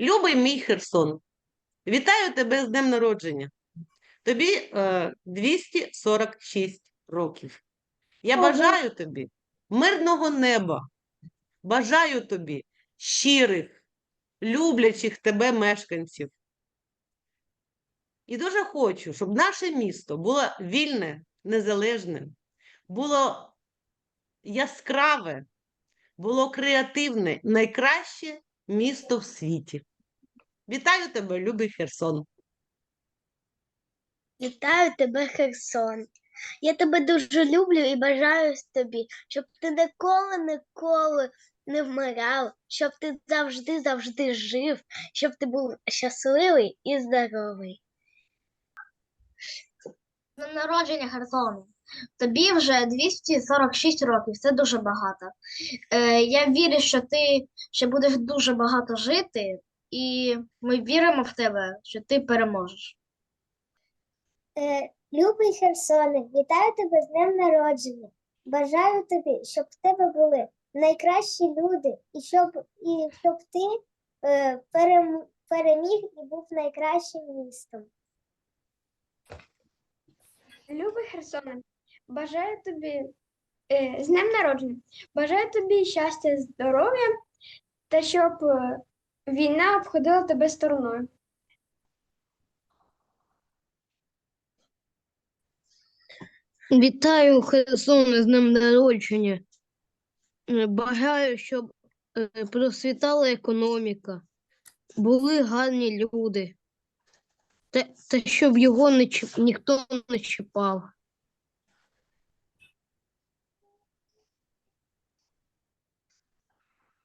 Любий мій Херсон, вітаю тебе з днем народження. Тобі е, 246 років. Я бажаю тобі мирного неба. Бажаю тобі щирих, люблячих тебе мешканців. І дуже хочу, щоб наше місто було вільне, незалежне, було яскраве, було креативне, найкраще місто в світі. Вітаю тебе, любий Херсон. Вітаю тебе, Херсон. Я тебе дуже люблю і бажаю тобі, щоб ти ніколи, ніколи не вмирав, щоб ти завжди, завжди жив, щоб ти був щасливий і здоровий. Днем народження Херсону. Тобі вже 246 років, це дуже багато. Е, я вірю, що ти ще будеш дуже багато жити, і ми віримо в тебе, що ти переможеш. Е, Любий Херсоне, вітаю тебе з днем народження. Бажаю тобі, щоб в тебе були найкращі люди, і щоб, і щоб ти е, перем, переміг і був найкращим містом. Любий Херсоне, бажаю тобі е, з днем народження, бажаю тобі щастя, здоров'я та щоб е, війна обходила тебе стороною. Вітаю Херсон з днем народження. Е, Бажаю, щоб процвітала економіка, були гарні люди, та, та щоб його не, ніхто не чіпав.